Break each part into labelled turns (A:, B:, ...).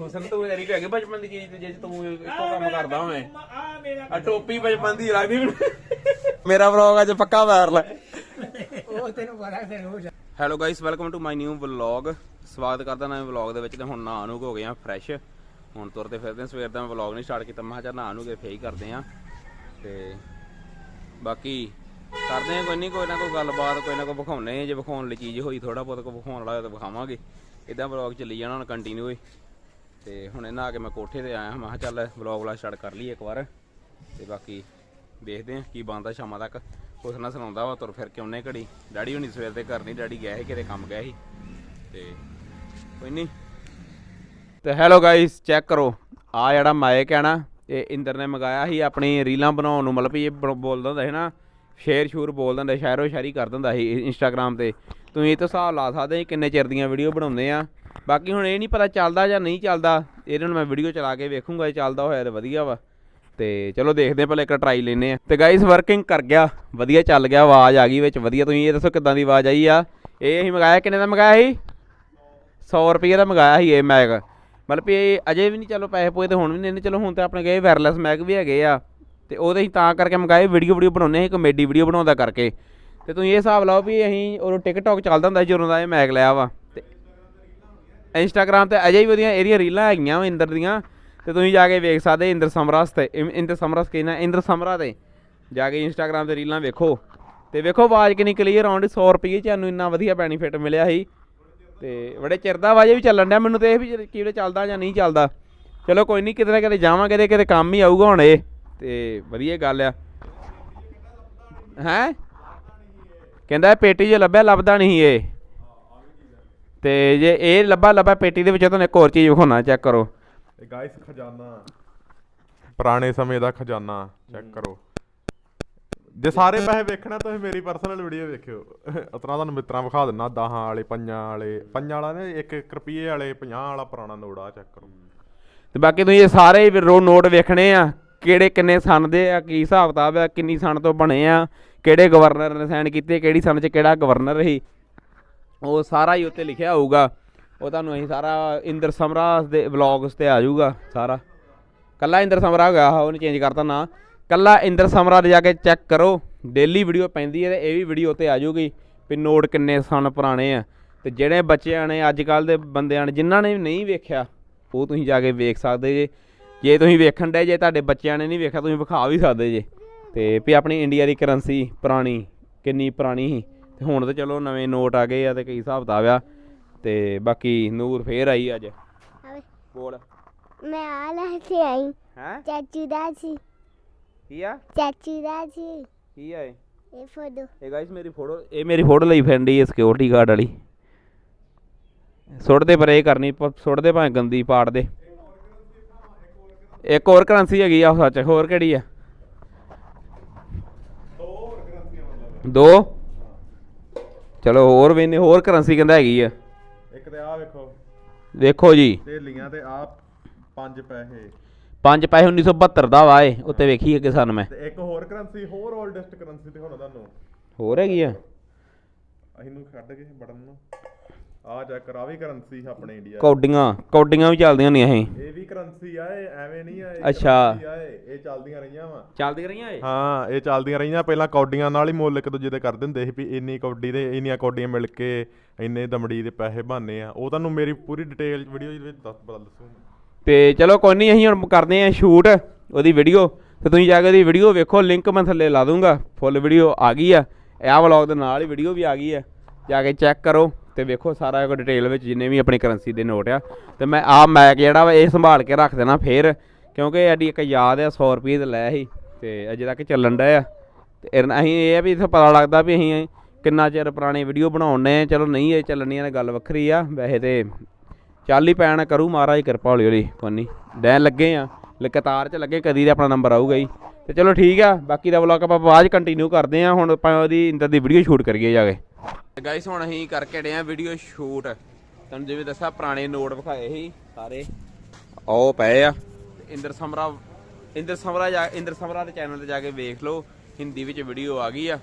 A: ਹੁਸਨ ਤੂੰ ਤੇਰੀ ਕੋਈ ਹੈਗੀ ਬਚਪਨ ਦੀ ਚੀਜ਼ ਤੇ ਜੇ ਤੂੰ ਇੱਕੋ ਕੰਮ ਕਰਦਾ ਹੋਵੇਂ।
B: ਆ ਮੇਰਾ
A: ਆ ਟੋਪੀ ਬਚਪਨ ਦੀ ਲੱਗਦੀ ਮੇਰਾ ਵਲੌਗ ਅੱਜ ਪੱਕਾ ਵਾਇਰਲ ਹੈ।
B: ਉਹ ਤੈਨੂੰ ਪਤਾ ਫਿਰ ਹੋ ਜਾ
A: hello guys welcome to my new vlog ਸਵਾਗਤ ਕਰਦਾ ਨਵੇਂ ਵਲੌਗ ਦੇ ਵਿੱਚ ਤੇ ਹੁਣ ਨੂੰ ਹੋ ਗਏ ਆ ਫਰੈਸ਼ ਹੁਣ ਤੁਰਦੇ ਫਿਰਦੇ। ਸਵੇਰ ਦਾ ਮੈਂ ਵਲੌਗ ਨਹੀਂ ਸਟਾਰਟ ਕੀਤਾ ਮੈਂ ਕਿਹਾ ਨੂੰ ਕੇ ਫੇਰ ਹੀ ਕਰਦੇ ਆ। ਤੇ ਬਾਕੀ ਕਰਦੇ ਆ ਕੋਈ ਨਹੀਂ ਕੋਈ ਨਾ ਕੋਈ ਗੱਲਬਾਤ ਕੋਈ ਨਾ ਕੋਈ ਵਿਖਾਉਣੇ ਜੇ ਵਿਖਾਉਣ ਲਈ ਚੀਜ਼ ਹੋਈ ਥੋੜਾ ਬਹੁਤ ਕੋਈ ਵਿਖਾਉਣ ਵਾਲਾ ਤਾਂ ਵਿਖਾਵਾਂਗੇ। ਇਦਾਂ ਵਲੌਗ ਚੱਲੀ ਜਾਣਾ ਹੁਣ ਕੰਟੀਨਿਊ ਹੀ। ਤੇ ਹੁਣੇ ਆ ਕੇ ਮੈਂ ਕੋਠੇ ਤੇ ਆਇਆ, ਮੈਂ ਕਿਹਾ ਚੱਲ ਵਲੌਗ ਵਾਲਾ ਸਟਾਰਟ ਕਰ ਲਈਏ ਇੱਕ ਵਾਰ। ਤੇ ਬਾਕੀ ਦੇਖਦੇ ਆ ਕੀ ਬਣਦਾ ਸ਼ਾਮਾਂ ਤੱਕ। ਕੁਛ ਨਾ ਸੁਣਾਉਂਦਾ ਵਾ, ਤੁਰ ਫਿਰ ਕੇ ਉਹਨੇ ਘੜੀ। ਡੈਡੀ ਹੁਣੀ ਸਵੇਰ 'ਤੇ ਘਰ ਨਹੀਂ ਡੈਡੀ ਗਿਆ ਸੀ ਕਿਤੇ, ਕੰਮ ਗਿਆ ਸੀ। ਤੇ ਕੋਈ ਨਹੀਂ ਤੇ ਹੈਲੋ ਗਾਇਸ ਚੈੱਕ ਕਰੋ। ਆ ਜਿਹੜਾ ਮਾਈਕ ਹੈ ਨਾ, ਇਹ ਇੰਦਰ ਨੇ ਮੰਗਾਇਆ ਸੀ, ਆਪਣੀ ਰੀਲਾਂ ਬਣਾਉਣ ਨੂੰ, ਮਤਲਬ ਵੀ ਇਹ ਬ- ਬੋਲਦਾ ਹੁੰਦਾ ਸੀ ਨਾ, ਸ਼ੇਰ ਸ਼ੂਰ ਬੋਲ ਦਿੰਦਾ ਸ਼ਾਇਰੋ ਸ਼ਾਇਰੀ ਕਰ ਦਿੰਦਾ ਸੀ ਇੰਸਟਾਗ੍ਰam ਤੇ। ਤੁਸੀਂ ਇਹ ਤੋਂ ਹਿਸਾਬ ਲਾ ਸਕਦੇ ਕਿੰਨੇ ਚਿਰ ਦੀਆਂ ਵੀਡੀਓ ਬਣਾਉਂਦੇ ਆ। ਬਾਕੀ ਹੁਣ ਇਹ ਨਹੀਂ ਪਤਾ ਚੱਲਦਾ ਜਾਂ ਨਹੀਂ ਚੱਲਦਾ ਇਹਨਾਂ ਨੂੰ ਮੈਂ ਵੀਡੀਓ ਚਲਾ ਕੇ ਵੇਖੂੰਗਾ ਜੇ ਚੱਲਦਾ ਹੋਇਆ ਤਾਂ ਵਧੀਆ ਵਾ। ਤੇ ਚਲੋ ਦੇਖਦੇ ਹਾਂ ਪਹਿਲਾਂ ਇੱਕ ਟਰਾਈ ਲੈਨੇ ਆ ਤੇ ਗਾਇਸ ਵਰਕਿੰਗ ਕਰ ਗਿਆ, ਵਧੀਆ ਚੱਲ ਗਿਆ, ਆਵਾਜ਼ ਆ ਗਈ ਵਿੱਚ, ਵਧੀਆ। ਤੁਸੀਂ ਇਹ ਦੱਸੋ ਕਿੱਦਾਂ ਦੀ ਆਵਾਜ਼ ਆਈ ਆ? ਇਹ ਅਸੀਂ ਮੰਗਾਇਆ, ਕਿੰਨੇ ਦਾ ਮੰਗਾਇਆ ਸੀ? 100 ਰੁਪਏ ਦਾ ਮੰਗਾਇਆ ਸੀ ਇਹ ਮੈਗ ਮਤਲਬ ਵੀ ਇਹ ਅਜੇ ਵੀ ਨਹੀਂ, ਚਲੋ ਪੈਸੇ ਪੋਏ ਤੇ ਹੁਣ ਵੀ ਨਹੀਂ ਚਲੋ ਹੁਣ ਤੇ ਆਪਣੇ ਗਏ ਵਾਇਰਲੈਸ ਮੈਗ ਵੀ ਹੈਗੇ ਆ। ਤੇ ਉਹਦੇ ਅਸੀਂ ਤਾਂ ਕਰਕੇ ਮੰਗਾਏ ਵੀਡੀਓ ਵੀਡੀਓ ਬਣਾਉਨੇ ਸੀ ਕਮੇਡੀ ਵੀਡੀਓ ਬਣਾਉਂਦਾ ਕਰਕੇ। ਤੇ ਤੁਸੀਂ ਇਹ ਹਿਸਾਬ ਲਾਓ ਵੀ ਅਸੀਂ, ਉਹ ਟਿਕਟੌਕ ਚੱਲਦਾ ਹੁੰਦਾ ਸੀ ਜਦੋਂ ਦਾ ਇਹ ਮੈਗ ਲਿਆ ਵਾ। ਇੰਸਟਾਗ੍ਰam ਤੇ ਅਜੇ ਵੀ ਉਹਦੀਆਂ ਇਹਦੀਆਂ ਰੀਲਾਂ ਹੈਗੀਆਂ ਵਾ ਇੰਦਰ ਦੀਆਂ, ਤੇ ਤੁਸੀਂ ਜਾ ਕੇ ਵੇਖ ਸਕਦੇ ਇੰਦਰ ਸਮਰਸ ਤੇ ਇਮ- ਇੰਦਰ ਸਮਰਸ ਕਹਿੰਦਾ ਇੰਦਰ ਸਮਰਾ ਤੇ। ਜਾ ਕੇ ਇੰਸਟਾਗ੍ਰam ਤੇ ਰੀਲਾਂ ਵੇਖੋ। ਤੇ ਵੇਖੋ ਆਵਾਜ਼ ਕਿੰਨੀ ਕਲੀਅਰ ਆਉਂਦੀ 100 ਰੁਪਏ ਚ ਸਾਨੂੰ ਇੰਨਾ ਵਧੀਆ ਬੈਨੀਫਿਟ ਮਿਲਿਆ ਸੀ। ਤੇ ਬੜੇ ਚਿਰ ਦਾ ਵਾਜੇ ਵੀ ਚੱਲਣ ਡਿਆ, ਮੈਨੂੰ ਤੇ ਇਹ ਵੀ ਕਿਹੜੇ ਚੱਲਦਾ ਜਾਂ ਨਹੀਂ ਚੱਲਦਾ। ਚਲੋ ਕੋਈ ਨਹੀਂ, ਕਿਤੇ ਨਾ ਕਿਤੇ ਜਾਵਾਂਗੇ ਤੇ ਕਿਤੇ ਕੰਮ ਹੀ ਆਊਗਾ ਹੁਣ ਇਹ। ਤੇ ਵਧੀਆ ਗੱਲ ਆ। ਹੈ? ਕਹਿੰਦਾ ਇਹ ਪੇਟੀ 'ਚ ਲੱਭਿਆ, ਲੱਭਦਾ ਨਹੀਂ ਇਹ। ਤੇ ਜੇ ਇਹ ਲੱਭਾ ਲੱਭਾ ਪੇਟੀ ਦੇ ਵਿੱਚ ਤੁਹਾਨੂੰ ਇੱਕ ਹੋਰ ਚੀਜ਼ ਵਿਖਾਉਣਾ ਚੈੱਕ ਕਰੋ।
C: ਇਹ ਗਾਇਸ ਖਜ਼ਾਨਾ। ਪੁਰਾਣੇ ਸਮੇਂ ਦਾ ਖਜ਼ਾਨਾ ਚੈੱਕ ਕਰੋ। ਜੇ ਸਾਰੇ ਪੈਸੇ ਵੇਖਣਾ ਤੁਸੀਂ ਮੇਰੀ ਪਰਸਨਲ ਵੀਡੀਓ ਵੇਖਿਓ। ਉਤਰਾ ਤੁਹਾਨੂੰ ਮਿੱਤਰਾਂ ਵਿਖਾ ਦਿੰਨਾ 10 ਵਾਲੇ ਪੰਜਾਂ ਵਾਲੇ। ਪੰਜਾਂ ਵਾਲਾ ਨੇ 1 1 ਰੁਪਏ ਵਾਲੇ 50 ਵਾਲਾ ਪੁਰਾਣਾ ਨੋਟ ਆ ਚੈੱਕ ਕਰੋ।
A: ਤੇ ਬਾਕੀ ਤੁਸੀਂ ਇਹ ਸਾਰੇ ਰੋ ਨੋਟ ਵੇਖਣੇ ਆ ਕਿਹੜੇ ਕਿੰਨੇ ਸਨ ਦੇ ਆ ਕੀ ਹਿਸਾਬ ਕਿਤਾਬ ਆ ਕਿੰਨੀ ਸਨ ਤੋਂ ਬਣੇ ਆ ਕਿਹੜੇ ਗਵਰਨਰ ਨੇ ਸਾਈਨ ਕੀਤੇ ਕਿਹੜੀ ਸਨ 'ਚ ਕਿਹੜਾ ਗਵਰਨਰ ਸੀ। ਉਹ ਸਾਰਾ ਹੀ ਉੱਤੇ ਲਿਖਿਆ ਹੋਊਗਾ। ਉਹ ਤੁਹਾਨੂੰ ਅਸੀਂ ਸਾਰਾ ਇੰਦਰ ਸਮਰਾਸ ਦੇ ਵਲੌਗਸ ਤੇ ਆ ਜਾਊਗਾ ਸਾਰਾ। ਕੱਲਾ ਇੰਦਰ ਸਮਰਾ ਹੋ ਗਿਆ ਆਹ ਉਹਨੇ ਚੇਂਜ ਕਰਤਾ ਨਾ। ਕੱਲਾ ਇੰਦਰ ਸਮਰਾ ਦੇ ਜਾ ਕੇ ਚੈੱਕ ਕਰੋ। ਡੇਲੀ ਵੀਡੀਓ ਪੈਂਦੀ ਹੈ ਤੇ ਇਹ ਵੀ ਵੀਡੀਓ ਤੇ ਆ ਜਾਊਗੀ ਵੀ ਨੋਟ ਕਿੰਨੇ ਸਨ ਪੁਰਾਣੇ ਆ। ਤੇ ਜਿਹੜੇ ਬੱਚਿਆਂ ਨੇ ਅੱਜ ਕੱਲ ਦੇ ਬੰਦਿਆਂ ਨੇ, ਜਿਨ੍ਹਾਂ ਨੇ ਨਹੀਂ ਵੇਖਿਆ, ਉਹ ਤੁਸੀਂ ਜਾ ਕੇ ਵੇਖ ਸਕਦੇ ਜੇ। ਜੇ ਤੁਸੀਂ ਵੇਖਣ ਦੇ ਜੇ ਤੁਹਾਡੇ ਬੱਚਿਆਂ ਨੇ ਨਹੀਂ ਵੇਖਿਆ, ਤੁਸੀਂ ਵਿਖਾ ਵੀ ਸਕਦੇ ਜੇ। ਤੇ ਵੀ ਆਪਣੀ ਇੰਡੀਆ ਦੀ ਕਰੰਸੀ ਪੁਰਾਣੀ, ਕਿੰਨੀ ਪੁਰਾਣੀ ਸੀ। ਤੇ ਹੁਣ ਤੇ ਚਲੋ ਨਵੇਂ ਨੋਟ ਆ ਗਏ ਆ ਤੇ ਕਈ ਹਿਸਾਬ ਕਿਤਾਬ ਆ ਤੇ ਬਾਕੀ ਨੂਰ ਫੇਰ ਆਈ ਅੱਜ। ਬੋਲ।
D: ਮੈਂ ਆ ਲੈ ਕੇ ਆਈ।
A: ਹੈ?
D: ਚਾਚੂ ਦਾ ਸੀ।
A: ਕੀ ਆ?
D: ਚਾਚੂ ਦਾ ਸੀ।
A: ਕੀ ਆ ਇਹ?
D: ਇਹ ਫੋਟੋ।
A: ਇਹ ਗਾਇਸ ਮੇਰੀ ਫੋਟੋ ਇਹ ਮੇਰੀ ਫੋਟੋ ਲਈ ਫੈਂਡੀ ਹੈ ਸਿਕਿਉਰਿਟੀ ਗਾਰਡ ਵਾਲੀ। ਸੁੱਟ ਦੇ ਪਰ ਇਹ ਕਰਨੀ ਪ- ਸੁੱਟ ਦੇ ਭਾਵੇਂ ਗੰਦੀ ਪਾੜ ਦੇ। ਇੱਕ ਹੋਰ ਕਰੰਸੀ ਹੈਗੀ ਆ ਸੱਚ ਹੋਰ ਕਿਹੜੀ ਆ? ਦੋ? ਚਲੋ ਹੋਰ ਵੀ ਨੇ ਹੋਰ ਕਰੰਸੀ ਕਹਿੰਦਾ ਹੈਗੀ ਆ।
C: ਇੱਕ ਤੇ ਆ ਵੇਖੋ।
A: ਵੇਖੋ ਜੀ।
C: ਢੇਲੀਆਂ ਤੇ ਆ ਪੰਜ ਪੈਸੇ।
A: ਪੰਜ ਪੈਸੇ 1972 ਦਾ ਵਾ ਏ ਉੱਤੇ ਵੇਖੀ ਅੱਗੇ ਸਾਨੂੰ ਮੈਂ।
C: ਤੇ ਇੱਕ ਹੋਰ ਕਰੰਸੀ ਹੋਰ 올ਡੈਸਟ ਕਰੰਸੀ ਤੇ ਹੁਣ ਤੁਹਾਨੂੰ।
A: ਹੋਰ ਹੈਗੀ ਆ।
C: ਅਸੀਂ ਨੂੰ ਕੱਢ ਕੇ ਬਟਨ ਨੂੰ। ਆ ਚੈੱਕ ਕਰਾ ਵੀ ਕਰੰਸੀ ਆਪਣੇ ਇੰਡੀਆ
A: ਕੌਡੀਆਂ ਕੌਡੀਆਂ ਵੀ ਚੱਲਦੀਆਂ ਹੁੰਦੀਆਂ ਇਹ
C: ਇਹ ਵੀ ਕਰੰਸੀ ਆ ਇਹ ਐਵੇਂ ਨਹੀਂ ਆ ਇਹ
A: ਅੱਛਾ।
C: currency ਆ ਇਹ ਇਹ ਚੱਲਦੀਆਂ ਰਹੀਆਂ ਵਾ।
A: ਚੱਲਦੀਆਂ ਰਹੀਆਂ ਇਹ?
C: ਹਾਂ ਇਹ ਚੱਲਦੀਆਂ ਰਹੀਆਂ। ਪਹਿਲਾਂ ਕੌਡੀਆਂ ਨਾਲ ਹੀ ਮੁੱਲ ਇੱਕ ਦੂਜੇ ਦੇ ਕਰ ਦਿੰਦੇ ਸੀ ਵੀ ਇੰਨੀ ਕੌਡੀ ਦੇ ਇੰਨੀਆਂ ਕੌਡੀਆਂ ਮਿਲ ਕੇ ਇੰਨੇ ਦਮੜੀ ਦੇ ਪੈਸੇ ਬਣਨੇ ਆ। ਉਹ ਤੁਹਾਨੂੰ ਮੇਰੀ ਪੂਰੀ ਡਿਟੇਲ ਵੀਡੀਓ ਦੇ ਵਿੱਚ ਦੱਸ ਬਦਲ ਦੱਸੂਗਾ
A: ਤੇ ਚਲੋ ਕੋਈ ਨਹੀਂ ਅਸੀਂ ਹੁਣ ਕਰਦੇ ਆਂ ਸ਼ੂਟ ਉਹਦੀ ਵੀਡੀਓ ਤੇ ਤੁਸੀਂ ਜਾ ਕੇ ਉਹਦੀ ਵੀਡੀਓ ਵੇਖੋ ਲਿੰਕ ਮੈਂ ਥੱਲੇ ਲਾ ਦੂੰਗਾ। ਫੁੱਲ ਵੀਡੀਓ ਆ ਗਈ ਆ। ਇਹ ਵਲੌਗ ਦੇ ਨਾਲ ਹੀ ਵੀਡੀਓ ਵੀ ਆ ਗਈ ਆ। ਜਾ ਕੇ ਚੈੱਕ ਕਰੋ। ਤੇ ਵੇਖੋ ਸਾਰਾ ਕੁਝ ਡਿਟੇਲ ਵਿੱਚ ਜਿੰਨੇ ਵੀ ਆਪਣੀ ਕਰੰਸੀ ਦੇ ਨੋਟ ਆ, ਤੇ ਮੈਂ ਆ ਮੈਕ ਜਿਹੜਾ ਵਾ ਇਹ ਸੰਭਾਲ ਕੇ ਰੱਖ ਦੇਣਾ ਫੇਰ, ਕਿਉਂਕਿ ਐਡੀ ਇੱਕ ਯਾਦ ਆ 100 ਰੁਪਏ ਦੇ ਲੈ ਸੀ, ਤੇ ਅਜੇ ਤੱਕ ਚੱਲਣ ਡਿਆ ਆ। ਤੇ ਅਸੀਂ ਇਹ ਆ ਵੀ ਇੱਥੇ ਪਤਾ ਲੱਗਦਾ ਵੀ ਅਸੀਂ ਕਿੰਨਾ ਚਿਰ ਪੁਰਾਣੀ ਵੀਡੀਓ ਬਣਾਉਣੇ ਚਲੋ ਨਹੀਂ, ਇਹ ਚੱਲਣੀਆਂ ਨੇ ਗੱਲ ਵੱਖਰੀ ਆ। ਵੈਸੇ ਤੇ ਚੱਲ ਹੀ ਪੈਣਾ, ਕਰੂ ਮਹਾਰਾਜ ਕਿਰਪਾ ਹੌਲੀ ਹੌਲੀ, ਕੋਈ ਡੈ ਡੈਨ ਲੱਗੇ ਆ ਲਕਤਾਰ ਚ ਲੱਗੇ, ਕਦੀ ਤੇ ਆਪਣਾ ਨੰਬਰ ਆਊਗਾ ਹੀ। ਤੇ ਚਲੋ ਠੀਕ ਆ, ਬਾਕੀ ਦਾ ਵਲੌਗ ਆਪਾਂ ਬਾਅਦ ਕੰਟੀਨਿਊ ਕਰਦੇ ਆ। ਹੁਣ ਆਪਾਂ ਉਹਦੀ, ਇੰਦਰ ਦੀ ਵੀਡੀਓ ਸ਼ੂਟ ਕਰੀਏ ਜਾ ਕੇ। ਗਾਇਸ ਹੁਣ ਅਸੀਂ ਕਰਕੇ ਡੇ ਆ ਵੀਡੀਓ ਸ਼ੂਟ ਤੁਹਾਨੂੰ ਜਿਵੇਂ ਦੱਸਿਆ ਪੁਰਾਣੇ ਨੋਟ ਵਿਖਾਏ ਸੀ ਸਾਰੇ। ਉਹ ਪਏ ਆ। ਤੇ ਇੰਦਰ ਸਮਰਾ ਇੰਦਰ ਸਮਰਾ ਜਾ ਇੰਦਰ ਸਮਰਾ ਦੇ ਚੈਨਲ ਤੇ ਜਾ ਕੇ ਵੇਖ ਲਓ ਹਿੰਦੀ ਵਿੱਚ ਵੀਡੀਓ ਆ ਗਈ ਆ।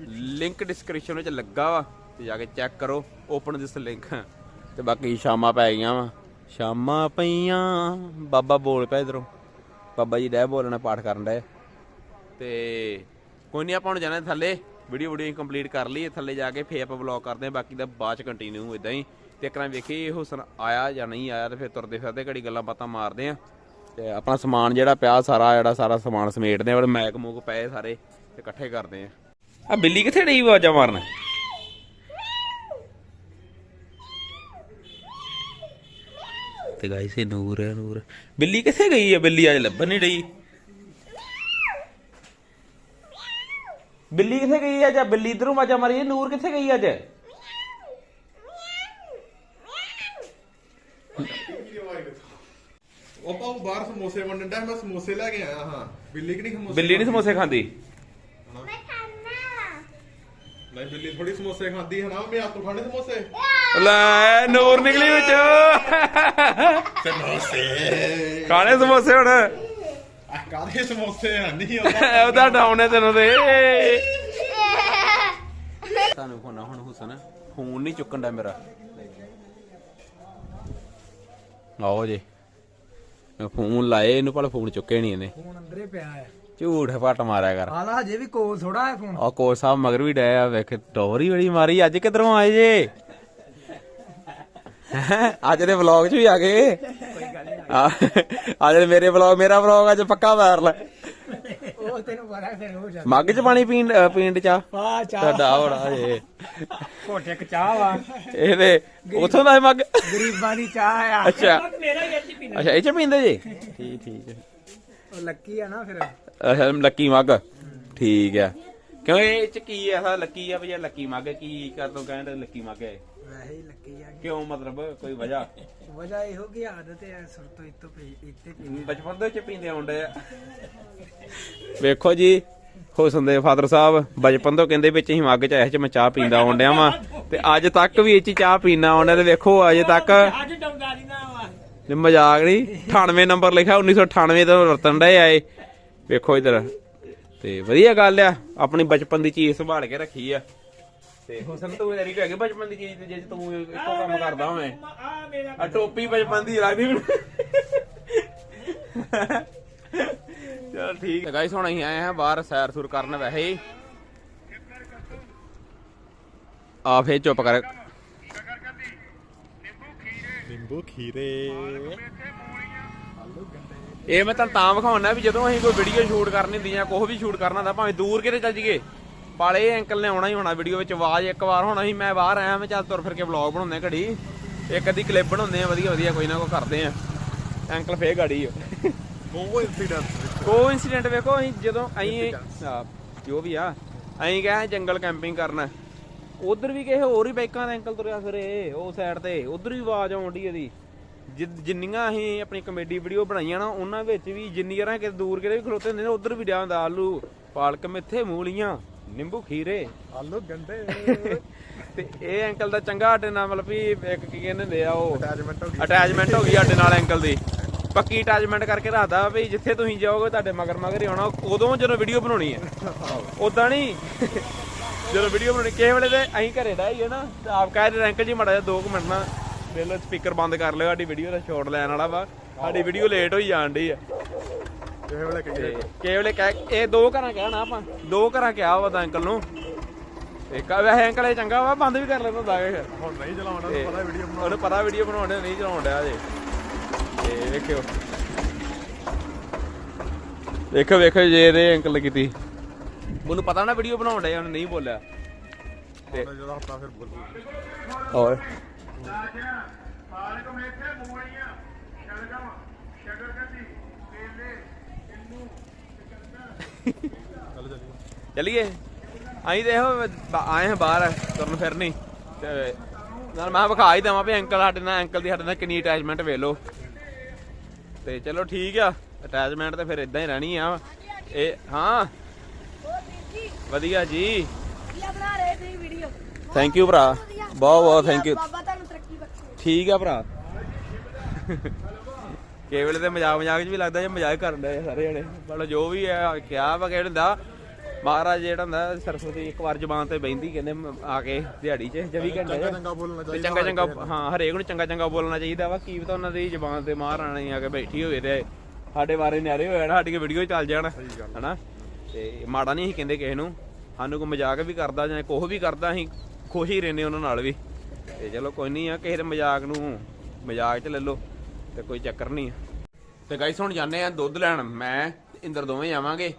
A: ਲਿੰਕ ਡਿਸਕ੍ਰਿਪਸ਼ਨ ਵਿੱਚ ਲੱਗਾ ਵਾ ਤੇ ਜਾ ਕੇ ਚੈੱਕ ਕਰੋ ਓਪਨ ਦਿਸ ਲਿੰਕ ਤੇ ਬਾਕੀ ਸ਼ਾਮਾਂ ਪੈ ਗਈਆਂ ਵਾ। ਸ਼ਾਮਾਂ ਪਈਆਂ। ਬਾਬਾ ਬੋਲ ਪਿਆ ਇਧਰੋਂ। ਬਾਬਾ ਜੀ ਡੈ ਬੋਲਣਾ ਪਾਠ ਕਰਨ ਡਏ। ਤੇ ਕੋਈ ਨਹੀਂ ਆਪਾਂ ਹੁਣ ਜਾਣਾ ਥੱਲੇ। ਵੀਡੀਓ ਵੀਡੀਓ ਕੰਪਲੀਟ ਕਰ ਲਈ, ਥੱਲੇ ਜਾ ਕੇ ਫੇਰ ਆਪਾਂ ਵਲੌਗ ਕਰਦੇ ਹਾਂ, ਬਾਕੀ ਦਾ ਬਾਅਦ ਚ ਕੰਟੀਨਿਊ ਇਦਾਂ ਹੀ। ਤੇ ਇੱਕ ਵਾਰ ਵੇਖੀ ਇਹ ਹੁਸਨ ਆਇਆ ਜਾਂ ਨਹੀਂ ਆਇਆ ਤੇ ਫਿਰ ਤੁਰਦੇ ਫਿਰਦੇ ਘੜੀ ਗੱਲਾਂ ਬਾਤਾਂ ਮਾਰਦੇ ਆ ਤੇ ਆਪਣਾ ਸਮਾਨ ਜਿਹੜਾ ਪਿਆ ਸਾਰਾ, ਜਿਹੜਾ ਸਾਰਾ ਸਮਾਨ ਸਮੇਟਦੇ ਆ ਔਰ ਮੈਕ ਮੂਕ ਪਏ ਸਾਰੇ, ਤੇ ਇਕੱਠੇ ਕਰਦੇ ਆ ਆ ਬਿੱਲੀ ਕਿੱਥੇ ਡਈ ਆਵਾਜ਼ਾਂ ਮਾਰਨ? ਤੇ ਗਾਇਸ ਇਹ ਨੂਰ ਹੈ, ਨੂਰ। ਬਿੱਲੀ ਕਿੱਥੇ ਗਈ ਹੈ ਬਿੱਲੀ ਅੱਜ ਲੱਭਣ ਨਹੀਂ ਰਹੀ ਬਿੱਲੀ ਕਿੱਥੇ ਗਈ ਅੱਜ? ਬਿੱਲੀ ਇਧਰੋਂ ਵਾਜਾ ਮਾਰੀ ਨੂਰ ਕਿੱਥੇ ਗਈ ਅੱਜ?
C: ਸਮੋਸੇ ਬਿੱਲੀ ਨਹੀਂ ਸਮੋਸੇ
A: ਖਾਂਦੀ?
C: ਮੈਂ ਬਿੱਲੀ ਥੋੜੀ ਸਮੋਸੇ ਖਾਂਦੀ ਹੈ ਨਾ ਮੈਂ ਆਪ ਖਾਣੇ ਸਮੋਸੇ?
A: ਲੈ ਨੂਰ ਨਿਕਲੀ ਵਿੱਚ।
C: ਸਮੋਸੇ।
A: ਖਾਣੇ ਸਮੋਸੇ ਹੁਣ।
C: ਸਮੋਸੇ ਨਹੀਂ
A: ਉਹਦਾ ਡਾਊਨ ਹੈ ਤੈਨੂੰ ਤੇ ਸਾਨੂੰ ਫੋਨ ਹੁਣ ਹੁਸਨ ਫੋਨ ਨਹੀਂ ਚੁੱਕਣ ਦਾ ਮੇਰਾ। ਆਓ ਜੀ ਮੈਂ ਫੋਨ ਲਾਏ ਇਹਨੂੰ ਭਲਾ ਫੋਨ ਚੁੱਕੇ ਨਹੀਂ ਇਹਨੇ।
B: ਫੋਨ ਅੰਦਰੇ ਪਿਆ ਹੈ
A: ਝੂਠ ਫੱਟ ਮਾਰਿਆ ਕਰ।
B: ਹਾਲਾ ਹਜੇ ਵੀ ਕੋਲ ਥੋੜਾ ਹੈ ਫੋਨ।
A: ਆ ਕੋਚ ਸਾਹਿਬ ਮਗਰ ਵੀ ਡਿਆ ਆ ਵੇਖ ਟੋਰੀ ਬੜੀ ਮਾਰੀ ਅੱਜ ਕਿਧਰੋਂ ਆਏ ਜੇ? ਅੱਜ ਦੇ ਵਲੌਗ 'ਚ ਵੀ ਆ ਗਏ। ਅੱਜ ਮੇਰੇ ਵਲੌਗ ਮੇਰਾ ਵਲੌਗ ਅੱਜ ਪੱਕਾ ਵਾਇਰਲ ਹੈ
B: ਉਹ ਤੈਨੂੰ ਪਤਾ ਫਿਰ ਹੋ ਜਾ
A: ਮੱਗ 'ਚ ਪਾਣੀ ਪੀਣ ਅ, ਪੀਣ 'ਚ ਚਾ
B: ਪਾ ਚਾਹ।
A: ਤੁਹਾਡਾ ਹੋੜਾ ਜੇ
B: ਘੋਟੇ ਇੱਕ ਚਾਹ ਵਾ।
A: ਇਹਦੇ ਉਥੋਂ ਦਾ ਮੱਗ?
B: ਗਰੀਬਾਂ ਦੀ ਚਾਹ ਆ।
A: ਅੱਛਾ।
B: ਮੇਰਾ ਹੀ ਅੱਜ ਪੀਣਾ
A: ਅੱਛਾ ਇਹ 'ਚ ਪੀਂਦੇ ਜੀ? ਠੀਕ ਠੀਕ ਹੈ।
B: ਉਹ ਲੱਕੀ ਆ ਨਾ ਫਿਰ।
A: ਅੱਛਾ ਲੱਕੀ ਮੱਗ। ਠੀਕ ਹੈ। ਕਿਉਂ ਇਹ 'ਚ ਕੀ ਐਸਾ ਲੱਕੀ ਆ ਵੀ ਲੱਕੀ ਮੱਗ ਕੀ ਕਰ ਦੋ ਕਹਿੰਦੇ ਲੱਕੀ ਮੱਗ ਹੈ
B: ਵੈਸੇ ਹੀ ਲੱਕੀ ਆ।
A: ਕਿਉਂ ਮਤਲਬ ਕੋਈ ਵਜ੍ਹਾ?
B: ਵਜ੍ਹਾ ਇਹੋ ਕੀ ਆਦਤ ਹੈ ਸੁਰ ਤੋਂ ਇੱਥੋਂ ਪਈ ਇੱਥੇ ਪੀ
A: ਬਚਪਨ ਤੋਂ ਚ ਪੀਂਦੇ ਆਉਂਦੇ ਆ। ਵੇਖੋ ਜੀ ਹੁਸਨ ਦੇ ਫਾਦਰ ਸਾਹਿਬ। ਬਚਪਨ ਤੋਂ ਕਹਿੰਦੇ ਵਿੱਚ ਹੀ ਮੱਗ ਚ ਇਹ ਚ ਮੈਂ ਚਾਹ ਪੀਂਦਾ ਆਉਂਦਿਆ ਵਾਂ। ਤੇ ਅੱਜ ਤੱਕ ਵੀ ਇਹ ਚ ਚਾਹ ਪੀਣਾ ਆਉਂਦਾ ਤੇ ਵੇਖੋ ਅਜੇ ਤੱਕ
B: ਅੱਜ ਨਾ
A: ਮਜ਼ਾਕ ਨਹੀਂ। 98 ਨੰਬਰ ਲਿਖਿਆ 1998 ਤੋਂ ਵਰਤਣ ਡਏ ਆਏ ਵੇਖੋ ਇਧਰ। ਤੇ ਵਧੀਆ ਗੱਲ ਆ ਆਪਣੀ ਬਚਪਨ ਦੀ ਚੀਜ਼ ਸੰਭਾਲ ਕੇ ਰੱਖੀ ਆ। ਤੇ ਹੁਸਨ ਤੂੰ ਤੇਰੀ ਹੈਗੀ ਬਚਪਨ ਦੀ ਚੀਜ਼ ਤੇ ਜੇ ਤੂੰ ਇੱਕੋ ਕੰਮ ਕਰਦਾ ਹੋਵੇਂ।
B: ਆ ਮੇਰਾ
A: ਆ ਟੋਪੀ ਬਚਪਨ ਦੀ ਲੱਗਦੀ ਮੈਨੂੰ ਚਲ ਠੀਕ। ਹੈ ਗਾਇਸ ਹੁਣ ਅਸੀਂ ਆਏ ਹਾਂ ਬਾਹਰ ਸੈਰ ਸੁਰ ਕਰਨ ਵੈਸੇ ਹੀ। ਆ ਫੇ ਚੁੱਪ ਕਰ।
C: ਨਿੰਬੂ ਖੀਰੇ।
A: ਇਹ ਮੈਂ ਤੁਹਾਨੂੰ ਤਾਂ ਵਿਖਾਉਣਾ ਵੀ ਜਦੋਂ ਅਸੀਂ ਕੋਈ ਵੀਡੀਓ ਸ਼ੂਟ ਕਰਨੀ ਹੁੰਦੀ ਜਾਂ ਕੁਝ ਵੀ ਸ਼ੂਟ ਕਰਨਾ ਹੁੰਦਾ ਭਾਵੇਂ ਦੂਰ ਕਿਤੇ ਚੱਲ ਜੀਏ ਪਾਲੇ ਅੰਕਲ ਨੇ ਆਉਣਾ ਹੀ ਹੋਣਾ ਵੀਡੀਓ ਵਿੱਚ ਆਵਾਜ਼ ਇੱਕ ਵਾਰ ਹੋਣਾ ਸੀ ਮੈਂ ਬਾਹਰ ਆਇਆ ਮੈਂ ਚੱਲ ਤੁਰ ਫਿਰ ਕੇ ਵਲੌਗ ਬਣਾਉਂਦੇ ਘੜੀ। ਇੱਕ ਅੱਧੀ ਕਲਿੱਪ ਬਣਾਉਂਦੇ ਆ ਵਧੀਆ ਵਧੀਆ ਕੋਈ ਨਾ ਕੋਈ ਕਰਦੇ ਆ ਅੰਕਲ ਫੇਰ ਗਾੜੀ ਆ।
C: ਉਹ ਇਨਸੀਡੈਂਟ
A: ਕੋ ਇਨਸੀਡੈਂਟ ਵੇਖੋ ਅਸੀਂ ਜਦੋਂ ਅਸੀਂ ਜੋ ਵੀ ਆ ਅਸੀਂ ਗਏ ਜੰਗਲ ਕੈਂਪਿੰਗ ਕਰਨ। ਉਧਰ ਵੀ ਕਿਸੇ ਹੋਰ ਹੀ ਬਾਈਕਾਂ ਦਾ ਅੰਕਲ ਤੁਰਿਆ ਫਿਰੇ ਉਹ ਸਾਈਡ ਤੇ। ਉਧਰ ਵੀ ਆਵਾਜ਼ ਆਉਂਦੀ ਇਹਦੀ ਜਿੰਨੀਆਂ ਅਸੀਂ ਆਪਣੀ ਕਮੇਡੀ ਵੀਡੀਓ ਬਣਾਈਆਂ ਨਾ ਉਹਨਾਂ ਵਿੱਚ ਵੀ ਜਿੰਨੀ ਯਾਰਾਂ ਕਿ ਦੂਰ ਕਿਤੇ ਵੀ ਖਲੋਤੇ ਹੁੰਦੇ ਨੇ ਉਧਰ ਵੀ ਡਿਆ ਹੁੰਦਾ ਆਲੂ ਪਾਲਕ ਮਿੱਥੇ ਮੂਲੀਆਂ। ਨਿੰਬੂ ਖੀਰੇ।
C: ਆਲੂ ਗੰਡੇ।
A: ਤੇ ਇਹ ਅੰਕਲ ਦਾ ਚੰਗਾ ਸਾਡੇ ਨਾਲ ਮਤਲਬ ਵੀ ਇੱਕ ਕੀ ਕਹਿੰਦੇ ਹੁੰਦੇ ਆ ਉਹ
C: ਅਟੈਚਮੈਂਟ ਹੋ ਗਈ।
A: ਅਟੈਚਮੈਂਟ ਹੋ ਗਈ ਸਾਡੇ ਨਾਲ ਅੰਕਲ ਦੀ। ਪੱਕੀ ਅਟੈਚਮੈਂਟ ਕਰਕੇ ਰੱਖਦਾ ਵੀ ਜਿੱਥੇ ਤੁਸੀਂ ਜਾਓਗੇ ਤੁਹਾਡੇ ਮਗਰ ਮਗਰ ਹੀ ਆਉਣਾ। ਉਦੋਂ ਜਦੋਂ ਵੀਡੀਓ ਬਣਾਉਣੀ ਹੈ। ਉਦਾਂ ਨਹੀਂ। ਜਦੋਂ ਵੀਡੀਓ ਬਣਾਉਣੀ ਕਿਸੇ ਵੇਲੇ ਤੇ ਅਸੀਂ ਘਰੇ ਦਾ ਹੀ ਹੈ ਨਾ ਤੇ ਆਪ ਕਹਿ ਰਹੇ ਅੰਕਲ ਜੀ ਮੜਾ ਜਾ 2 ਮਿੰਟ ਨਾ ਵੇਖ ਲਓ ਸਪੀਕਰ ਬੰਦ ਕਰ ਲਿਓ ਸਾਡੀ ਵੀਡੀਓ ਦਾ ਸ਼ਾਟ ਲੈਣ ਵਾਲਾ ਵਾ। ਸਾਡੀ ਵੀਡੀਓ ਲੇਟ ਹੋਈ ਜਾਣ ਡਈ ਆ।
C: ਕਿਸੇ ਵੇਲੇ ਕਹੀਏ
A: ਤੇ ਕਿਸੇ ਵੇਲੇ ਕਹਿ ਇਹ ਦੋ ਘਰਾਂ ਕਹਿਣਾ ਆਪਾਂ। ਦੋ ਘਰਾਂ ਕਿਹਾ ਵਾ ਤਾਂ ਅੰਕਲ ਨੂੰ। ਤੇ ਕਹ ਵੈਸੇ ਅੰਕਲ ਇਹ ਚੰਗਾ ਵਾ ਬੰਦ ਵੀ ਕਰ ਲੈਂਦਾ ਹੁੰਦਾ
C: ਹੁਣ ਨਹੀਂ ਚਲਾਉਣਾ
A: ਤੇ
C: ਤਾਂ ਪਤਾ ਵੀਡੀਓ ਬਣਾ
A: ਉਹਨੂੰ ਪਤਾ ਵੀਡੀਓ ਬਣਾਉਣੇ ਨਹੀਂ ਚਲਾਉਣ ਡਿਆ ਜੇ ਤੇ ਵੇਖਿਓ। ਵੇਖੋ ਵੇਖੋ ਜੇ ਇਹਦੇ ਅੰਕਲ ਕੀਤੀ। ਉਹਨੂੰ ਪਤਾ ਨਾ ਵੀਡੀਓ ਬਣਾਉਣ ਡਿਆ ਉਹਨੇ ਨਹੀਂ ਬੋਲਿਆ। ਤੇ
C: ਜਦੋਂ ਹੱਥਾਂ ਫਿਰ ਬੋਲੂ
A: ਹੋਰ।
C: ਚੱਲ ਚੱਲੀਏ
A: ਚੱਲੀਏ। ਅਸੀਂ ਦੇਖੋ ਆਏ ਹਾਂ ਬਾਹਰ ਤੁਰਨ ਫਿਰਨੀ। ਤੇ ਨਾਲ ਮੈਂ ਵਿਖਾ ਹੀ ਦੇਵਾਂ ਵੀ ਅੰਕਲ ਸਾਡੇ ਨਾਲ ਅੰਕਲ ਦੀ ਸਾਡੇ ਨਾਲ ਕਿੰਨੀ ਅਟੈਚਮੈਂਟ ਵੇਖ ਲਓ। ਤੇ ਚਲੋ ਠੀਕ ਆ ਅਟੈਚਮੈਂਟ ਤੇ ਫਿਰ ਇਦਾਂ ਹੀ ਰਹਿਣੀ ਆ। ਇਹ ਹਾਂ। ਵਧੀਆ ਜੀ।
E: ਵਧੀਆ ਬਣਾ ਰਹੇ ਤੁਸੀਂ ਵੀਡੀਓ
A: ਥੈਂਕ ਯੂ ਭਰਾ। ਬਹੁਤ ਬਹੁਤ ਥੈਂਕ ਯੂ
E: ਬਾਬਾ ਤੁਹਾਨੂੰ ਤਰੱਕੀ ਬਖਸ਼ੇ।
A: ਠੀਕ ਆ ਭਰਾ। ਕੇਵਲ ਤੇ ਮਜ਼ਾਕ ਮਜ਼ਾਕ ਚ ਵੀ ਲੱਗਦਾ ਜੇ ਮਜ਼ਾਕ ਕਰਨ ਦੇ ਸਾਰੇ ਜਣੇ। ਪਰ ਜੋ ਵੀ ਹੈ ਕਿਹਾ ਵਾ ਕਿਹੜਾ ਹੁੰਦਾ ਮਹਾਰਾਜ ਜਿਹੜਾ ਹੁੰਦਾ ਸਰਸਵਤੀ ਇੱਕ ਵਾਰ ਜ਼ਬਾਨ ਤੇ ਬੈਂਦੀ ਕਹਿੰਦੇ ਆ ਕੇ ਦਿਹਾੜੀ 'ਚ 24 ਘੰਟੇ 'ਚ।
C: ਚੰਗਾ ਬੋਲਣਾ
A: ਤੇ ਚੰਗਾ ਚੰਗਾ ਹਾਂ ਹਰੇਕ ਨੂੰ ਚੰਗਾ ਚੰਗਾ ਬੋਲਣਾ ਚਾਹੀਦਾ ਵਾ। ਕੀ ਪਤਾ ਉਹਨਾਂ ਦੀ ਜ਼ਬਾਨ ਤੇ ਮਹਾਰਾਣੀ ਆ ਕੇ ਬੈਠੀ ਹੋਵੇ ਤੇ ਸਾਡੇ ਬਾਰੇ ਨਿਆਰੇ ਹੋਏ ਨਾ ਸਾਡੀਆਂ ਵੀਡੀਓ ਚੱਲ ਜਾਣ ਹਨਾ? ਤੇ ਮਾੜਾ ਨਹੀਂ ਅਸੀਂ ਕਹਿੰਦੇ ਕਿਸੇ ਨੂੰ। ਸਾਨੂੰ ਕੋਈ ਮਜ਼ਾਕ ਵੀ ਕਰਦਾ ਜਾਂ ਕੁਛ ਵੀ ਕਰਦਾ ਅਸੀਂ ਖੁਸ਼ ਹੀ ਰਹਿੰਦੇ ਉਹਨਾਂ ਨਾਲ ਵੀ। ਤੇ ਚਲੋ ਕੋਈ ਨਹੀਂ ਆ ਕਿਸੇ ਦੇ ਮਜ਼ਾਕ ਨੂੰ ਮਜ਼ਾਕ 'ਚ ਲੈ ਲਓ। ਤੇ ਕੋਈ ਚੱਕਰ ਨਹੀਂ ਤੇ ਗਾਈਸ ਹੁਣ ਜਾਂਦੇ ਆ ਦੁੱਧ ਲੈਣ। ਮੈਂ ਇੰਦਰ ਦੋਵੇਂ ਜਾਵਾਂਗੇ।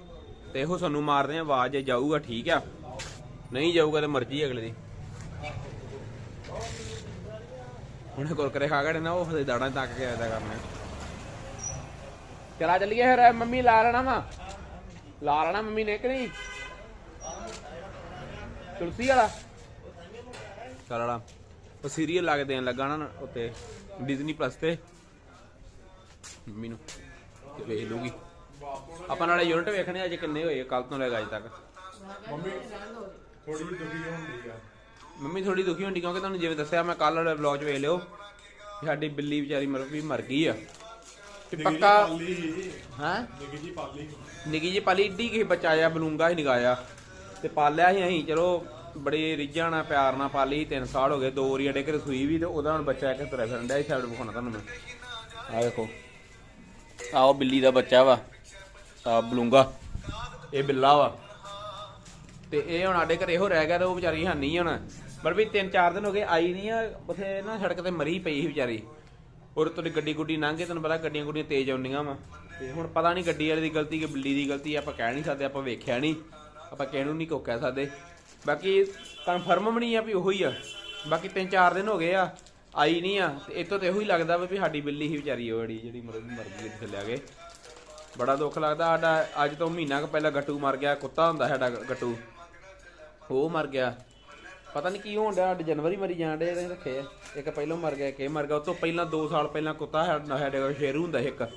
A: ਤੇ ਇਹੋ ਸਾਨੂੰ ਮਾਰਦੇ ਆ, ਆਵਾਜ਼ ਜੇ ਜਾਊਗਾ ਠੀਕ ਆ। ਨਹੀਂ ਜਾਊਗਾ ਤੇ ਮਰਜ਼ੀ ਅਗਲੇ ਦੀ। ਹੁਣ ਕੁਰਕਰੇ ਖਾ ਗਏ ਨਾ, ਉਹ ਹਦੇ ਦਾੜਾਂ ਤੱਕ ਕੇ ਆਇਦਾ ਕਰਨਾ। ਚਲਾ ਚੱਲੀਏ ਫਿਰ ਮੰਮੀ ਲਾ ਲੈਣਾ ਵਾ। ਲਾ ਲੈਣਾ ਮੰਮੀ ਨੇ ਕਿ ਨਹੀਂ? ਤੁਲਸੀ ਵਾਲਾ। ਚੱਲ ਵਾਲਾ। ਉਹ ਸੀਰੀਅਲ ਲੱਗ ਦੇਣ ਲੱਗਾ ਨਾ ਉੱਤੇ ਡਿਜ਼ਨੀ ਪਲੱਸ ਤੇ। ਮੰਮੀ ਨੂੰ। ਤੇ ਵੇਖ ਲੂਗੀ ਆਪਾਂ ਨਾਲੇ ਯੂਨਿਟ ਵੇਖਣੇ ਅੱਜ ਕਿੰਨੇ ਹੋਏ ਕੱਲ ਤੋਂ ਲੈ ਕੇ ਅੱਜ ਤੱਕ।
C: ਮੰਮੀ ਥੋੜੀ ਦੁਖੀ ਹੁੰਦੀ ਆ।
A: ਮੰਮੀ ਥੋੜੀ ਦੁਖੀ ਹੁੰਦੀ ਕਿਉਂਕਿ ਤੁਹਾਨੂੰ ਜਿਵੇਂ ਦੱਸਿਆ ਮੈਂ ਕੱਲ ਵਾਲੇ ਵਲੌਗ 'ਚ ਵੇਖ ਲਿਓ ਕਿ ਸਾਡੀ ਬਿੱਲੀ ਵਿਚਾਰੀ ਮਰ ਵੀ ਮਰ ਗਈ ਆ। ਤੇ ਪੱਕਾ ਹਾਂ?
C: ਨਿੱਕੀ ਜੀ ਪਾਲੀ
A: ਨਿੱਕੀ ਜੀ ਪਾਲੀ ਏਡੀ ਕਿਸੇ ਬੱਚਾ ਆ ਬਲੂੰਗਾ ਹੀ ਨਿਗਾਇਆ। ਤੇ ਪਾਲਿਆ ਸੀ ਅਸੀਂ ਚਲੋ ਬੜੇ ਰਿੱਝਾਂ ਨਾਲ ਪਿਆਰ ਨਾਲ ਪਾਲੀ 3 ਸਾਲ ਹੋ ਗਏ ਦੋ ਵਾਰੀ ਅੜੇ ਘਰੇ ਸੂਈ ਵੀ ਤੇ ਉਹਦਾ ਹੁਣ ਬੱਚਾ ਇੱਕ ਤੁਰਿਆ ਫਿਰਨ ਡਿਆ ਸਾਈਡ ਵਿਖਾਉਣਾ ਤੁਹਾਨੂੰ ਮੈਂ। ਆ ਦੇਖੋ। ਆਹ ਉਹ ਬਿੱਲੀ ਦਾ ਬੱਚਾ ਵਾ ਆ ਬਲੂੰਗਾ। ਇਹ ਬਿੱਲਾ ਵਾ। ਤੇ ਇਹ ਹੁਣ ਸਾਡੇ ਘਰੇ ਇਹੋ ਰਹਿ ਗਿਆ ਤੇ ਉਹ ਵਿਚਾਰੀ ਹਾਨੀ ਹੁਣ। ਪਰ ਵੀ 3-4 ਦਿਨ ਹੋ ਗਏ ਆਈ ਨਹੀਂ ਆ, ਉਥੇ ਨਾ ਸੜਕ ਤੇ ਮਰੀ ਪਈ ਸੀ ਵਿਚਾਰੀ। ਔਰ ਤੁਹਾਡੀ ਗੱਡੀ ਗੁੱਡੀ ਲੰਘ ਕੇ ਤੈਨੂੰ ਪਤਾ ਗੱਡੀਆਂ ਗੁੱਡੀਆਂ ਤੇਜ਼ ਆਉਂਦੀਆਂ ਵਾ। ਤੇ ਹੁਣ ਪਤਾ ਨਹੀਂ ਗੱਡੀ ਵਾਲੇ ਦੀ ਗਲਤੀ ਕਿ ਬਿੱਲੀ ਦੀ ਗਲਤੀ ਆਪਾਂ ਕਹਿ ਨਹੀਂ ਸਕਦੇ, ਆਪਾਂ ਵੇਖਿਆ ਨਹੀਂ। ਆਪਾਂ ਕਹਿਣੂ ਨਹੀਂ ਕੋ ਕਹਿ ਸਕਦੇ। ਬਾਕੀ ਕਨਫਰਮ ਵੀ ਨਹੀਂ ਆ ਵੀ ਉਹੀ ਆ। ਬਾਕੀ 3-4 ਦਿਨ ਹੋ ਗਏ ਆ। ਆਈ ਨਹੀਂ ਆ। ਤੇ ਇਤੋਂ ਤੇ ਇਹੋ ਹੀ ਲੱਗਦਾ ਵੀ ਸਾਡੀ ਬਿੱਲੀ ਹੀ ਵਿਚਾਰੀ ਉਹ ਜਿਹੜੀ ਜਿਹੜੀ ਮਰ ਮਰ ਗਈ ਇੱਥੇ ਲਿਆ ਕੇ। ਬੜਾ ਦੁੱਖ ਲੱਗਦਾ ਸਾਡਾ। ਅੱਜ ਤੋਂ ਮਹੀਨਾ ਕੁ ਪਹਿਲਾਂ ਗੱਟੂ ਮਰ ਗਿਆ, ਕੁੱਤਾ ਹੁੰਦਾ ਸਾਡਾ ਗੱਟੂ। ਉਹ ਮਰ ਗਿਆ। ਪਤਾ ਨਹੀਂ ਕੀ ਹੋਣ ਡਿਆ ਸਾਡੇ ਜਨਵਰੀ ਮਰੀ ਜਾਣ ਡੇ ਇਹਦੇ ਰੱਖੇ ਆ। ਇੱਕ ਪਹਿਲਾਂ ਮਰ ਗਿਆ ਕਿ ਮਰ ਗਿਆ। ਉਹ ਤੋਂ ਪਹਿਲਾਂ 2 ਸਾਲ ਪਹਿਲਾਂ ਕੁੱਤਾ ਸਾਡਾ ਸਾਡੇ ਕੋਲ ਸ਼ੇਰੂ ਹੁੰਦਾ ਸੀ ਇੱਕ।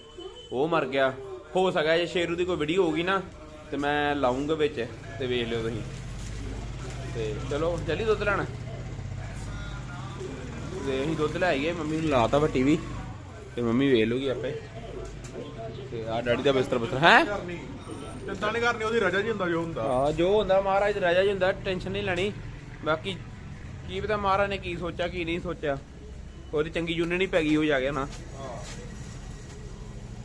A: ਉਹ ਮਰ ਗਿਆ। ਹੋ ਸਕਦਾ ਜੇ ਸ਼ੇਰੂ ਦੀ ਕੋਈ ਵੀਡੀਓ ਹੋਊਗੀ ਨਾ, ਤੇ ਮੈਂ ਲਾਉਂਗਾ ਵਿੱਚ, ਤੇ ਵੇਖ ਲਿਓ ਤੁਸੀਂ। ਤੇ ਚਲੋ ਚੱਲੀ ਦੁੱਧ ਲੈਣ। ਤੇ ਅਸੀਂ ਦੁੱਧ ਲੈ ਆਈਏ ਮੰਮੀ ਨੂੰ ਲਾਤਾ ਵਾ ਟੀਵੀ ਤੇ ਮੰਮੀ ਵੇਖ ਲੂਗੀ ਆਪੇ। ਤੇ ਆ ਡੈਡੀ ਦਾ ਬਿਸਤਰ ਬਿਸਤਰ ਹੈ?
C: ਚਿੰਤਾ ਨਹੀਂ ਕਰਨੀ ਉਹਦੀ ਰਜਾ ਜੀ ਹੁੰਦਾ ਜੋ ਹੁੰਦਾ।
A: ਹਾਂ ਜੋ ਹੁੰਦਾ ਮਹਾਰਾਜ ਦਾ ਰਾਜਾ ਜੀ ਹੁੰਦਾ ਟੈਨਸ਼ਨ ਨਹੀਂ ਲੈਣੀ। ਬਾਕੀ ਕੀ ਪਤਾ ਮਹਾਰਾਜ ਨੇ ਕੀ ਸੋਚਿਆ ਕੀ ਨਹੀਂ ਸੋਚਿਆ। ਉਹਦੀ ਚੰਗੀ ਜੁਨੇ ਨਹੀਂ ਪੈ ਗਈ ਹੋ ਜਾ ਗਿਆ ਨਾ।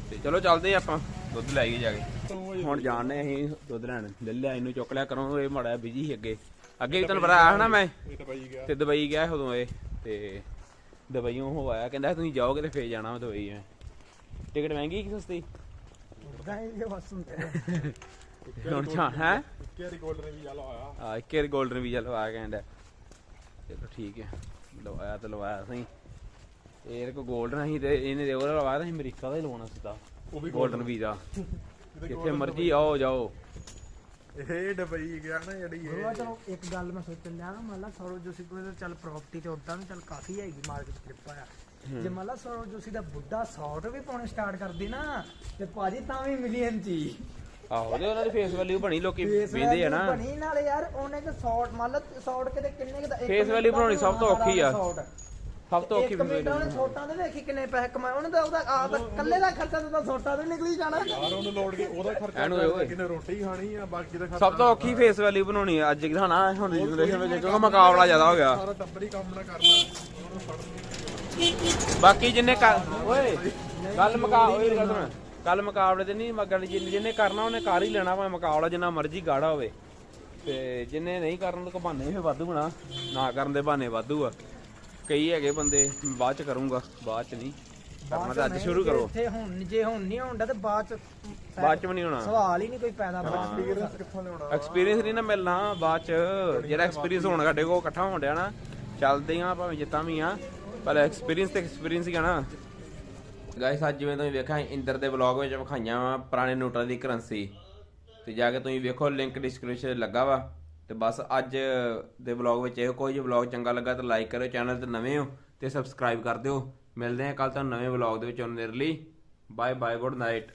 A: ਤੇ ਚਲੋ ਚੱਲਦੇ ਆਪਾਂ ਦੁੱਧ ਲੈ ਕੇ ਜਾ ਕੇ। ਹੁਣ ਜਾਣਦੇ ਅਸੀਂ ਦੁੱਧ ਲੈਣ। ਲੈ ਲਿਆ ਇਹਨੂੰ ਚੁੱਕ ਲਿਆ ਕਰੋ ਇਹ ਮਾੜਾ ਬਿਜ਼ੀ ਅੱਗੇ। ਅੱਗੇ ਵੀ ਤੁਹਾਨੂੰ ਪਤਾ ਆਇਆ ਨਾ ਮੈਂ।
C: ਤਾਂ ਪਈ ਗਿਆ।
A: ਤੇ ਦੁਬਈ ਗਿਆ ਉਦੋਂ ਇਹ ਤੇ ਦਵਾਈਆਂ ਉਹ ਆਇਆ ਕਹਿੰਦਾ ਤੁਸੀਂ ਜਾਓਗੇ ਤੇ ਫੇਰ ਜਾਣਾ ਮੈਂ ਦਵਾਈ ਐ ਟਿਕਟ ਮਹਿੰਗੀ ਕਿ ਸਸਤੀ?
B: ਉਦਾਂ ਇਹ ਬਸ ਹੁੰਦੇ
C: ਵੀਜ਼ਾ ਲਵਾਇਆ।
A: ਆ ਕਿਹੜੀ 골ਡਨ ਚਲੋ ਠੀਕ ਹੈ ਲਵਾਇਆ ਤੇ ਲਵਾਇਆ ਸਹੀ ਇਹ ਕੋ 골ਡਨ ਹੀ ਤੇ ਇਹਨੇ ਦੇ ਉਹ ਲਵਾਇਆ ਤਾਂ ਅਮਰੀਕਾ ਦਾ ਹੀ ਲਵਾਉਣਾ ਸਿੱਧਾ।
C: ਉਹ ਵੀ
A: 골ਡਨ ਵੀਜ਼ਾ ਜਿੱਥੇ ਮਰਜ਼ੀ ਆਓ ਜਾਓ।
C: ਇਹ ਡਬਈ ਗਿਆ ਨਾ ਜਿਹੜੀ ਇਹ।
B: ਚਲੋ ਇੱਕ ਗੱਲ ਮੈਂ ਸੋਚਣ ਲਿਆ ਨਾ ਮੰਨ ਲਾ ਸੌਰਵ ਜੋਸ਼ੀ ਕੋਲ ਚੱਲ ਪ੍ਰਾਪਰਟੀ ਤੇ ਉਦਾਂ ਵੀ ਚੱਲ ਕਾਫੀ ਹੈਗੀ ਮਾਰਕੀਟ ਕਲਿੱਪਾ ਆ। ਜੇ ਮੰਨ ਲਾ ਸੌਰਵ ਜੋਸ਼ੀ ਦਾ ਬੁੱਢਾ ਸ਼ਾਰਟ ਵੀ ਪਾਉਣੇ ਸਟਾਰਟ ਕਰਦੀ ਨਾ ਤੇ ਭਾਜੀ ਤਾਂ ਵੀ ਮਿਲੀਅਨ ਚ ਹੀ
A: ਆਹੋ ਤੇ ਉਹਨਾਂ ਦੀ ਫੇਸ ਵੈਲਿਊ ਬਣੀ ਲੋਕੀ ਵੇਂਦੇ ਆ ਨਾ।
B: ਬਣੀ ਨਾਲੇ ਯਾਰ ਉਹਨੇ ਕਿ ਸ਼ਾਰਟ ਮੰਨ ਲਾ ਸ਼ਾਰਟ ਕਿਤੇ ਕਿੰਨੇ ਕੁ ਦਾ
A: value
B: ਦਾ
A: ਬਣਾਉਣੀ ਸਭ ਤੋਂ ਔਖੀ ਆ। ਸਭ ਤੋਂ ਔਖੀ
B: ਇੱਕ ਮਿੰਟ
A: value
B: ਉਹਨੇ ਛੋਟਾਂ ਦੇ। ਵੇਖੀ ਕਿੰਨੇ ਪੈਸੇ ਕਮਾਏ ਉਹਨੇ ਤਾਂ ਉਹਦਾ ਆਪ ਦਾ ਕੱਲੇ ਦਾ ਖਰਚਾ ਤਾਂ ਛੋਟਾ ਤੋਂ ਨਿਕਲੀ ਜਾਣਾ।
C: ਯਾਰ ਉਹਨੂੰ ਲੋੜ ਕੇ ਉਹਦਾ ਖਰਚਾ। ਕਿੰਨੇ ਰੋਟੀ ਖਾਣੀ ਆ ਬਾਕੀ ਦਾ ਖਰਚਾ
A: ਸਭ ਤੋਂ ਔਖੀ ਫੇਸ ਵੈਲਿਊ ਬਣਾਉਣੀ ਆ ਅੱਜ ਹਨਾ ਹੁਣ ਦੀ ਜਨਰੇਸ਼ਨ ਵਿੱਚ ਕਿਉਂਕਿ ਮੁਕਾਬਲਾ ਜ਼ਿਆਦਾ ਹੋ ਗਿਆ।
C: ਸਾਰਾ ਟੱਬਰ ਹੀ ਕੰਮ ਨਾ ਕਰਨਾ ਉਹਨੂੰ ਫੜਨ
A: ਬਾਕੀ ਜਿੰਨੇ ਕਰ ਓਏ ਗੱਲ ਮੁਕਾ ਓਏ ਗੱਲ ਸੁਣ। ਕੱਲ ਮੁਕਾਬਲੇ ਤੇ ਨਹੀਂ ਮਗਲ ਜਿੰਨੇ ਕਰਨਾ ਉਹਨੇ ਕਰ ਹੀ ਲੈਣਾ ਭਾਵੇਂ ਮੁਕਾਬਲਾ ਜਿੰਨਾ ਮਰਜ਼ੀ ਗਾੜਾ ਹੋਵੇ। ਤੇ ਜਿੰਨੇ ਨਹੀਂ ਕਰਨ ਉਹ ਬਹਾਨੇ ਫੇ ਵਾਧੂ ਬਣਾ ਨਾ ਕਰਨ ਦੇ ਬਹਾਨੇ ਵਾਧੂ ਆ। ਕਈ ਹੈਗੇ ਬੰਦੇ ਬਾਅਦ ਚ ਕਰੂੰਗਾ ਬਾਅਦ ਚ ਨਹੀਂ। ਕਰਨਾ ਤਾਂ ਅੱਜ ਸ਼ੁਰੂ ਕਰੋ।
B: ਇੱਥੇ ਹੁਣ ਜੇ ਹੁਣ ਨਹੀਂ ਹੁੰਦਾ ਤੇ ਬਾਅਦ ਚ
A: ਬਾਅਦ ਚ ਵੀ ਨਹੀਂ ਹੋਣਾ
B: ਸਵਾਲ ਹੀ ਨਹੀਂ ਕੋਈ ਪੈਦਾ ਬਣਾ
C: ਐਕਸਪੀਰੀਅੰਸ ਕਿੱਥੋਂ ਲਿਆਉਣਾ?
A: ਐਕਸਪੀਰੀਅੰਸ ਨਹੀਂ ਨਾ ਮਿਲਣਾ ਬਾਅਦ ਚ ਜਿਹੜਾ ਐਕਸਪੀਰੀਅੰਸ ਹੋਣਾ ਸਾਡੇ ਕੋਲ ਇਕੱਠਾ ਹੋਣ ਡਿਆ ਨਾ ਚੱਲਦੇ ਆ ਭਾਵੇਂ ਜਿੱਤਾਂ ਵੀ ਆ ਪਰ ਐਕਸਪੀਰੀਅੰਸ ਤੇ ਐਕਸਪੀਰੀਅੰਸ ਹੀ ਆ ਨਾ। ਗਾਇਸ ਅੱਜ ਜਿਵੇਂ ਤੁਸੀਂ ਵੇਖਿਆ ਇੰਦਰ ਦੇ ਵਲੌਗ ਵਿੱਚ ਵਿਖਾਈਆਂ ਵਾ ਪੁਰਾਣੇ ਨੋਟਾਂ ਦੀ ਕਰੰਸੀ ਤੇ ਜਾ ਕੇ ਤੁਸੀਂ ਵੇਖੋ ਲਿੰਕ ਡਿਸਕ੍ਰਿਪਸ਼ਨ ਲੱਗਾ ਵਾ। ਤੇ ਬਸ ਅੱਜ ਦੇ ਵਲੌਗ ਵਿੱਚ ਇਹੋ ਕੋਈ ਜੇ ਵਲੌਗ ਚੰਗਾ ਲੱਗਾ ਤਾਂ ਲਾਈਕ ਕਰਿਓ ਚੈਨਲ ਤੇ ਨਵੇਂ ਹੋ ਤੇ ਸਬਸਕ੍ਰਾਈਬ ਕਰ ਦਿਓ। ਮਿਲਦੇ ਹਾਂ ਕੱਲ ਤੁਹਾਨੂੰ ਨਵੇਂ ਵਲੌਗ ਦੇ ਵਿੱਚ ਉਹਨਾਂ ਦੇ ਲਈ। Bye bye good night